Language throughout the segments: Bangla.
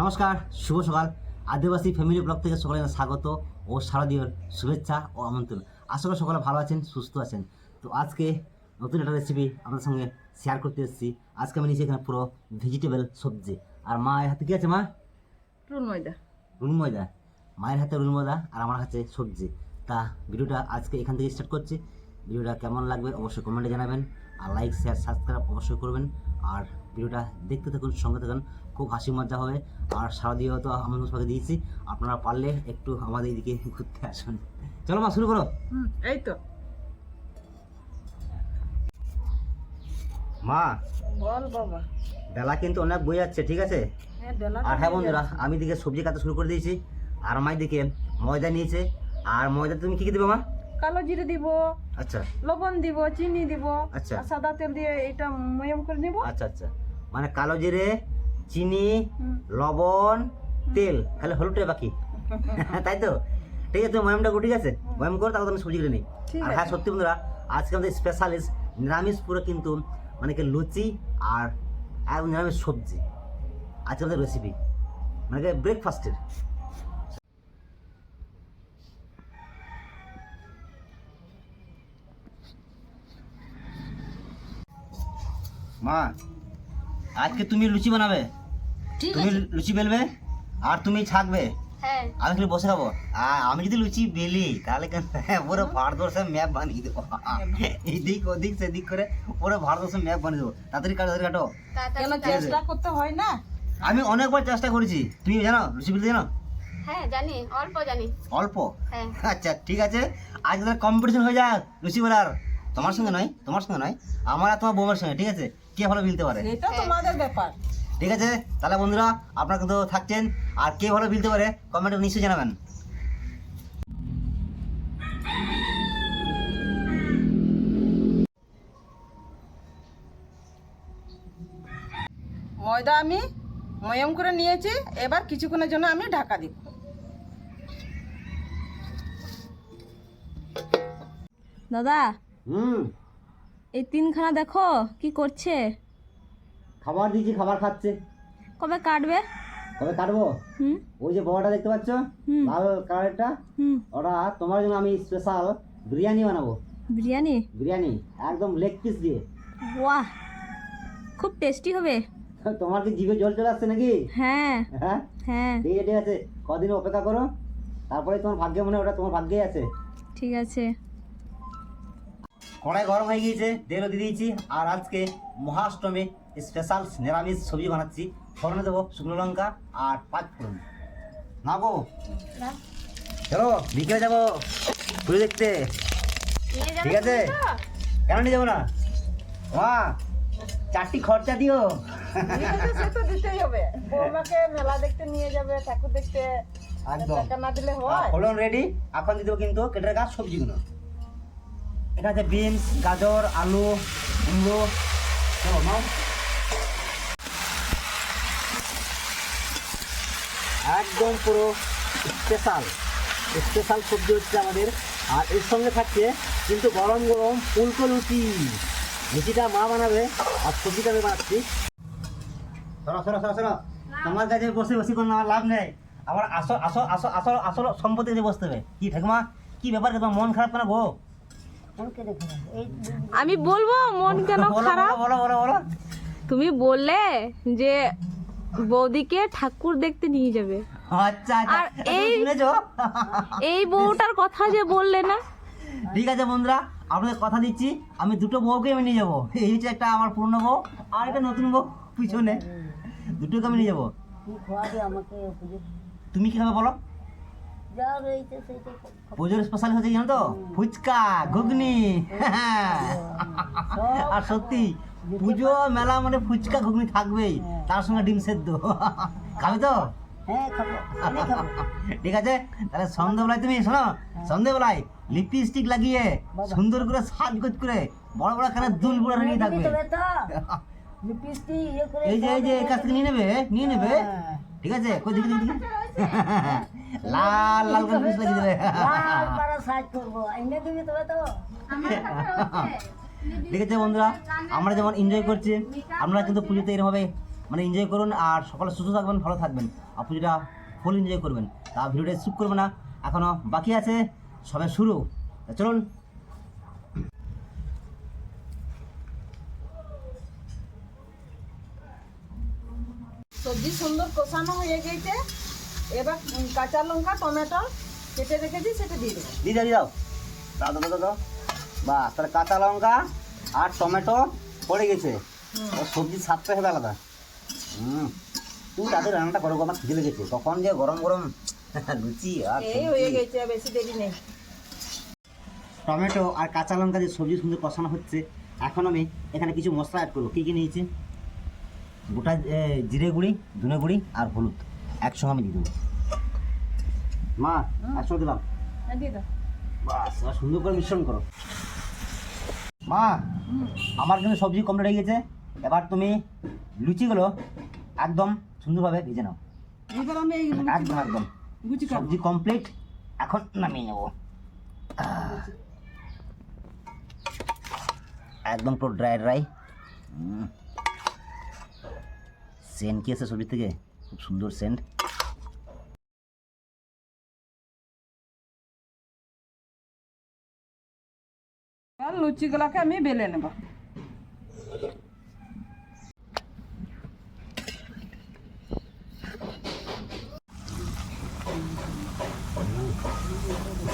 নমস্কার শুভ সকাল। আদিবাসী ফ্যামিলি ব্লগ থেকে সকলে স্বাগত ও শারদীয়র শুভেচ্ছা ও আমন্ত্রণ। আশা করি সকলে ভালো আছেন সুস্থ আছেন। তো আজকে নতুন একটা রেসিপি আপনাদের সঙ্গে শেয়ার করতে এসেছি। আজকে আমি নিয়েছি এখানে পুরো ভেজিটেবল সবজি। আর মা এর হাতে কি আছে মা? রুল ময়দা। রুল ময়দা। মায়ের হাতে রুল ময়দা আর আমার হাতে সবজি। তা ভিডিওটা আজকে এখান থেকে স্টার্ট করছি। ভিডিওটা কেমন লাগবে অবশ্যই কমেন্টে জানাবেন। আর লাইক শেয়ার সাবস্ক্রাইব অবশ্যই করবেন। আর ভিডিওটা দেখতে থাকুন সঙ্গে থাকুন। খুব হাসি মজা হবে। আর সারা দিয়ে তো আমন্ত্রণ সবাইকে দিয়েছি। আপনারা পারলে একটু আমাদের এদিকে ঘুরতে আসুন। চলো মা শুরু করো। এই তো। মা বল বাবা। বেলা কিন্তু অনেক বই যাচ্ছে ঠিক আছে? হ্যাঁ আর হ্যাঁ বন্ধুরা আমি দিকে সবজি কাটা শুরু করে দিয়েছি। আর মাই দিকে ময়দা নিয়েছে। আর ময়দা তুমি কি কি দেবে মা? কালো জিরে দিব আচ্ছা। লবণ দিব চিনি দিব আচ্ছা। সাদা তেল দিয়ে এটা ময়ম করে নিব। আচ্ছা আচ্ছা। মানে কালো জিরে চিনি লবণ তেল খালি হলুদটাই বাকি। তাই তো? ঠিক আছে ময়ামটা ঠিক আছে ময়াম করো তারপর তুমি সবজি কিনে নিই আর হ্যাঁ সত্যি বন্ধুরা আজকে আমাদের স্পেশালিস্ট নিরামিষ পুরো কিন্তু মানে কি লুচি আর একদম নিরামিষ সবজি। আজকে আমাদের রেসিপি মানে কি ব্রেকফাস্টের মা আজকে তুমি লুচি বানাবে? ঠিক তুমি আছে। লুচি বেলবে? আর তুমি ছাকবে? হ্যাঁ। আমি খালি বসে খাব। আর আমি যদি লুচি বেলি তাহলে কেন? পুরো ভারতবর্ষের ম্যাপ বানিয়ে দেবো। এদিক ওদিক সেদিক করে পুরো ভারতবর্ষের ম্যাপ বানিয়ে দেবো। তাড়াতাড়ি কাটো তাড়াতাড়ি কাটো। কেন তাড়াতাড়ি। চেষ্টা করতে হয় না? আমি অনেকবার চেষ্টা করেছি। তুমি জানো লুচি বেলতে জানো? হ্যাঁ জানি। অল্প জানি। অল্প? হ্যাঁ। আচ্ছা ঠিক আছে। আজ তাহলে কম্পিটিশন হয়ে যাক লুচি বেলার। তোমার সঙ্গে নয় তোমার সঙ্গে নয় আমার আর তোমার বউয়ের সঙ্গে ঠিক আছে? কে ভালো বিলতে পারে? এটা তোমাদের ব্যাপার। ঠিক আছে? তাহলে বন্ধুরা আপনারা কিন্তু থাকছেন আর কে ভালো বিলতে পারে কমেন্টে নিশ্চয়ই জানাবেন। ময়দা আমি ময়ম করে নিয়েছি এবার কিছুক্ষণের জন্য আমি ঢাকা দিব। দাদা হুম। এই তিনখানা দেখো কি করছে? খাবার দিয়েছি খাবার খাচ্ছে। কবে কাটবে? কবে কাটবো? হুম। ওই যে বড়টা দেখতে পাচ্ছ। লাল কালারটা হুম। ওটা তোমার জন্য আমি স্পেশাল বিরিয়ানি বানাবো। বিরিয়ানি? বিরিয়ানি একদম লেগ পিস দিয়ে। বাহ! খুব টেস্টি হবে। তোমার কি জিভে জল চলে আসছে নাকি? হ্যাঁ। হ্যাঁ? হ্যাঁ। ঠিক আছে। কদিন অপেক্ষা করো। তারপরে তোমার ভাগ্যে মনে হয় ওটা তোমার ভাগ্যেই আছে। ঠিক আছে। কড়াই গরম হয়ে গিয়েছে তেলও দিয়ে দিয়েছি আর আজকে মহাষ্টমে স্পেশাল নিরামিষ সবজি বানাচ্ছি। ফোড়নে দেবো শুকনো লঙ্কা আর পাঁচ ফোড়ন। না গো। চলো বিকেলে যাব পুজো দেখতে। ঠিক আছে? কেন নিয়ে যাব না? মা চারটি খরচা দিও। সে তো দিতেই হবে। বৌমাকে মেলা দেখতে নিয়ে যাবে ঠাকুর দেখতে। একদম। না দিলে হয়। রেডি এখন দিয়ে দেবো কিন্তু কেটে রাখা সবজিগুলো। এটা আছে বিনস, গাজর, আলু, কুমড়ো, চলো একদম পুরো স্পেশাল স্পেশাল সবজি হচ্ছে আমাদের। আর এর সঙ্গে থাকছে কিন্তু গরম গরম ফুলকো লুচি। লুচিটা মা বানাবে আর সবজিটা আমি বানাচ্ছি। সরো সরো সরো সরো। তোমার কাছে বসে বসে কোনো আমার লাভ নেই। আমার আসল আসল আসল আসল আসল সম্পত্তি বসতে হবে। কি ঠাকুমা? কি ব্যাপার মন খারাপ কেন গো? আমি বলব মন কেন খারাপ? তুমি বললে যে বৌদিকে ঠাকুর দেখতে নিয়ে যাবে। আচ্ছা আচ্ছা। আর এই- এই বউটার কথা যে বললে না? ঠিক আছে বন্ধুরা আপনাদের কথা দিচ্ছি। আমি দুটো বউকে আমি নিয়ে যাব। এই হচ্ছে একটা আমার পুরনো বউ আর একটা নতুন বউ পিছনে। দুটোকে আমি নিয়ে যাব। তুমি কি খাবে বলো? পুজোর স্পেশাল হচ্ছে জানো তো ফুচকা ঘুগনি। আর সত্যি পুজো মেলা মানে ফুচকা ঘুগনি থাকবেই। তার সঙ্গে ডিম সেদ্ধ। খাবে তো? ঠিক আছে? তাহলে সন্ধ্যাবেলায় তুমি শোনো সন্ধ্যাবেলায় লিপস্টিক লাগিয়ে সুন্দর করে সাজগোজ করে বড় বড় কানে দুল বুড়া রেডি থাকবে। এই যে এই যে এই কাছ থেকে নিয়ে নেবে নিয়ে নেবে। ঠিক আছে? কই দেখি দেখি। লাল লাল করে পিস লাগিয়ে দেবে ঠিক আছে বন্ধুরা আমরা যেমন এনজয় করছি আপনারা কিন্তু পুজোতে এরকমভাবে মানে এনজয় করুন আর সকালে সুস্থ থাকবেন ভালো থাকবেন। আর পুজোটা ফুল এনজয় করবেন। তা ভিডিওটা স্কিপ করবেন না এখনও বাকি আছে সবে শুরু। তা চলুন। সবজি সুন্দর কষানো হয়ে গেছে। এবার কাঁচা লঙ্কা টমেটো কেটে রেখেছি সেটা দিয়ে দেবো। দিয়ে দাও দিয়ে দাও। দাও দাও দাও দাও। বাহ তাহলে কাঁচা লঙ্কা আর টমেটো পড়ে গেছে। সবজির স্বাদটা হবে আলাদা। হুম। তুই তাদের রান্নাটা করো আমার খিদে লেগেছে। কখন যে গরম গরম লুচি আর এই হয়ে গেছে বেশি দেরি নেই। টমেটো আর কাঁচা লঙ্কা দিয়ে সবজি সুন্দর কষানো হচ্ছে। এখন আমি এখানে কিছু মশলা অ্যাড করব। কী কী নিয়েছি? গোটা জিরে গুঁড়ি ধনে গুঁড়ি আর হলুদ। একসঙ্গে আমি দিয়ে দেবো। মা একসঙ্গে দিলাম। হ্যাঁ দিয়ে দাও। বাস সুন্দর করে মিশ্রণ করো। মা আমার কিন্তু সবজি কমপ্লিট হয়ে গেছে। এবার তুমি লুচিগুলো একদম সুন্দরভাবে ভেজে নাও। এবার আমি একদম একদম। সবজি কমপ্লিট এখন নামিয়ে নেব। একদম পুরো ড্রাই ড্রাই সেন্ট কি আছে সবজি থেকে? খুব সুন্দর সেন্ট লুচিগুলাকে আমি বেলে নেব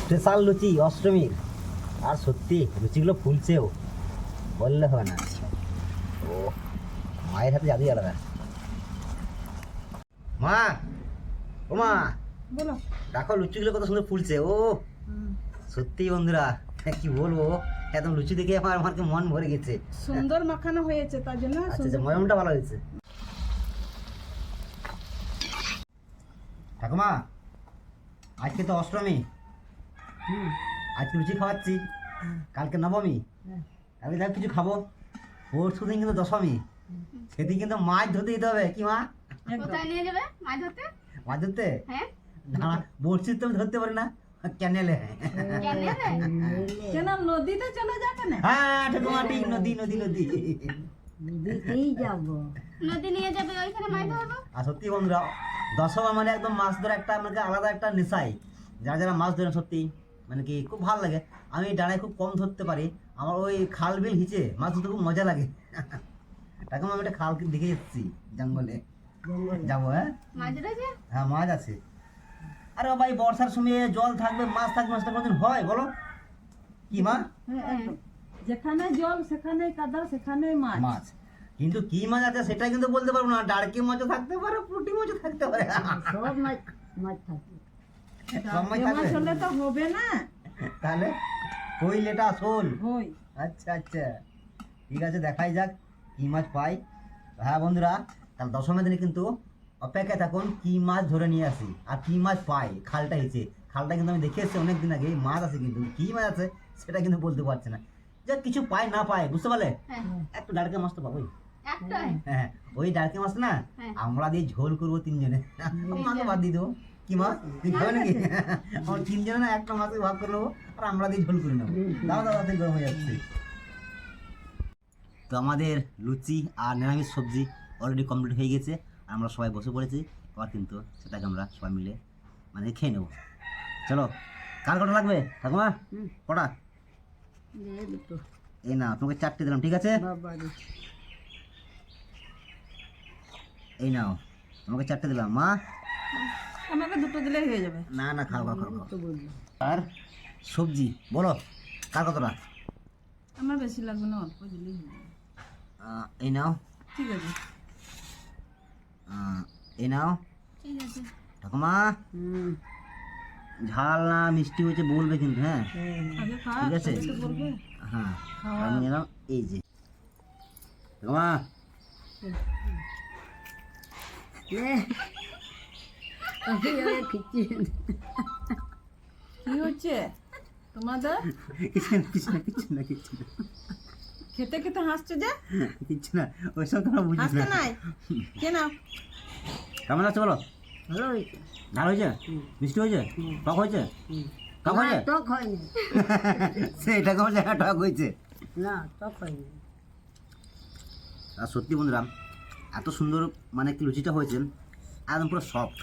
স্পেশাল লুচি অষ্টমীর আর সত্যি লুচিগুলো ফুলছেও বললে হবে না ও মায়ের হাতে জাদুই আলাদা মা ও মা। বলো। দেখো লুচিগুলো কত সুন্দর ফুলছে ও। সত্যি বন্ধুরা হ্যাঁ, কি বলব একদম লুচি দেখে আমার আমার মন ভরে গেছে। সুন্দর মাখানো হয়েছে তার জন্য আচ্ছা আচ্ছা ময়মটা ভালো হয়েছে। ঠাকুমা আজকে তো অষ্টমী। আজকে লুচি খাওয়াচ্ছি। কালকে নবমী। কালকে যাক কিছু খাব। পরশু দিন কিন্তু দশমী। সেদিন কিন্তু মাছ ধরতে যেতে হবে। কি মা? কোথায় নিয়ে যাবে? মাছ ধরতে মাছ ধরতে হ্যাঁ। না বড়শির তো আমি ধরতে পারি না। ক্যানেলে। কেন নদীতে চলে যাবে না? হ্যাঁ ঠাকুমা ঠিক নদী নদী। নদী নদী নিয়ে যাবে ওইখানে মাছ ধরবো? আর সত্যি বন্ধুরা দশমা মানে একদম মাছ ধরা একটা মানে আলাদা একটা নেশাই। যারা যারা মাছ ধরে সত্যি মানে কি খুব ভালো লাগে। আমি ডানায় খুব কম ধরতে পারি। আমার ওই খাল বিল হিচে মাছ ধরতে খুব মজা লাগে। এখন আমি একটা খাল দেখে এসেছি জঙ্গলে। যাব হ্যাঁ? হ্যাঁ মাছ আছে। আরে ভাই বর্ষার সময় জল থাকবে মাছ থাকবে মাছটা কোনোদিন হয় বলো। কি মা? যেখানে জল সেখানে কাদা সেখানে মাছ। মাছ। কিন্তু কি মাছ আছে সেটা কিন্তু বলতে পারব না। ডাড়কি মাছও থাকতে পারে পুঁটি মাছও থাকতে পারে। সব মাছ মাছ থাকে। সব মাছ থাকবে তো হবে না। তাহলে কই লেটা শোল? আচ্ছা আচ্ছা। ঠিক আছে দেখাই যাক কি মাছ পাই। হ্যাঁ বন্ধুরা তাহলে দশমের দিনে কিন্তু অপেক্ষায় থাকুন কি মাছ ধরে নিয়ে আসি আর কি মাছ পাই খালটা হিচে। খালটা কিন্তু আমি দেখে এসেছি অনেকদিন আগে মাছ আছে কিন্তু। কি মাছ আছে সেটা কিন্তু বলতে পারছে না। যা কিছু পায় না পায় বুঝতে পারলে? হ্যাঁ একটু ডাড়কে মাছ তো পাবোই। হ্যাঁ ওই ডাড়কে মাছ না হ্যাঁ। আমরা দিয়ে ঝোল করব তিনজনে। মাকে বাদ দিয়ে দেবো। কি মাছ? তুই খাবে নাকি? আমার তিনজনে না একটা মাছে ভাগ করে নেব আর আমরা দিয়ে ঝোল করে নেব। দাও দাও তাতে গরম হয়ে যাচ্ছে। তো আমাদের লুচি আর নিরামিষ সবজি অলরেডি কমপ্লিট হয়ে গেছে আর আমরা সবাই বসে পড়েছি এবার কিন্তু সেটাকে আমরা সবাই মিলে মানে খেয়ে নেব। চলো কার কটা লাগবে? ঠাকুমা কটা? এই না তোমাকে চারটে দিলাম ঠিক আছে? এই নাও তোমাকে চারটে দিলাম মা। আমাকে দুটো দিলেই হয়ে যাবে। না না খাও খাও খাও। আর সবজি বলো কার কতটা? আমার বেশি লাগবে না অল্প দিলেই এই নাও। ঠিক আছে। আহ, এই নাও। ঠাকুমা ঝাল না মিষ্টি হয়েছে বলবে কিন্তু হ্যাঁ? ঠিক আছে? হ্যাঁ আমি নিলাম এই যে। ঠাকুমা। কি হচ্ছে? তোমাদের? কিছু না কিছু না কিছু না কিছু না। খেতে খেতে হাসছে যে? কিছু না ওইসব তোমরা বুঝিস হাসতে না। নাই? কেন কেমন আছে বলো? ঝাল হয়েছে। মিষ্টি হয়েছে? টক হয়েছে? টক হয়েছে? টক হয়নি। সেটা কেমন জায়গা টক হয়েছে। না টক হয়নি। আর সত্যি বন্ধুরা এত সুন্দর মানে কি লুচিটা হয়েছে একদম পুরো সফট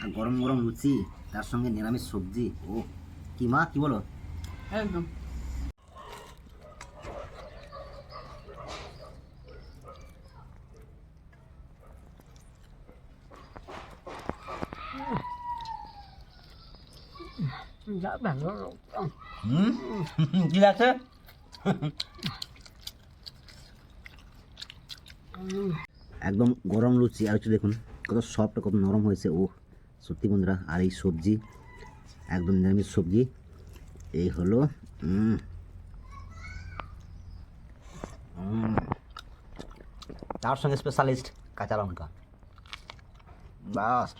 আর গরম গরম লুচি তার সঙ্গে নিরামিষ সবজি ও কি মা কি বলো? একদম। হুম কি লাগছে একদম গরম লুচি আর হচ্ছে দেখুন কত সফট কত নরম হয়েছে। ও সত্যি বন্ধুরা আর এই সবজি একদম নিরামিষ সবজি। এই হলো তার সঙ্গে স্পেশালিস্ট কাঁচা লঙ্কা। বাস।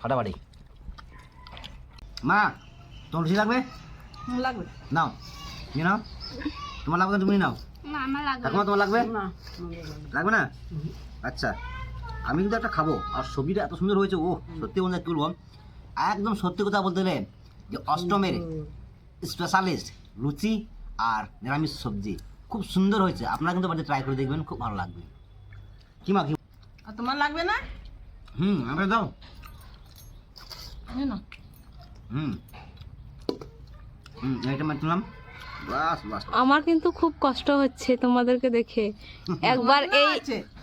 ফাটাফাটি। মা তোমার লুচি লাগবে? লাগবে। নাও নিয়ে নাও। তোমার লাগবে তুমি নাও। না আমার লাগবে ঠাকুমা তোমার লাগবে? লাগবে না? আচ্ছা আমি কিন্তু একটা খাব আর সবজিটা এত সুন্দর হয়েছে ও সত্যি বন্ধু কি বলব একদম সত্যি কথা বলতে গেলে যে অষ্টমের স্পেশালিস্ট লুচি আর নিরামিষ সবজি খুব সুন্দর হয়েছে। আপনারা কিন্তু বাড়িতে ট্রাই করে দেখবেন খুব ভালো লাগবে। কি মা কি? তোমার লাগবে না? হুম আমরা দাও। না। হুম। হুম এটা আমার কিন্তু খুব কষ্ট হচ্ছে তোমাদেরকে দেখে। একবার এই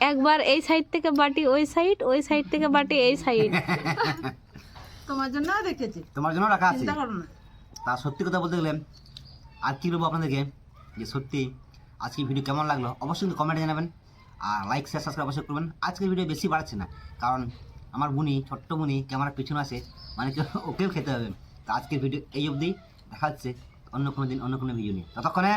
একবার এই সাইড থেকে বাটি ওই সাইড ওই সাইড থেকে বাটি এই সাইড তোমার জন্য রেখেছি তোমার জন্য রাখা আছে। চিন্তা করো না। তা সত্যি কথা বলতে গেলে আর কি বলব আপনাদেরকে? যে সত্যি আজকে ভিডিও কেমন লাগল? অবশ্যই কিন্তু কমেন্টে জানাবেন। আর লাইক শেয়ার সাবস্ক্রাইব অবশ্যই করবেন। আজকের ভিডিও বেশি বাড়াচ্ছে না। কারণ আমার বুনি ছোট্ট বুনি ক্যামেরার পিছনে আছে মানে ওকেও খেতে হবে। আজকের ভিডিও এই অবধি, দেখা হচ্ছে অন্য কোনো দিন, অন্য কোনো ভিডিও নিয়ে। ততক্ষণে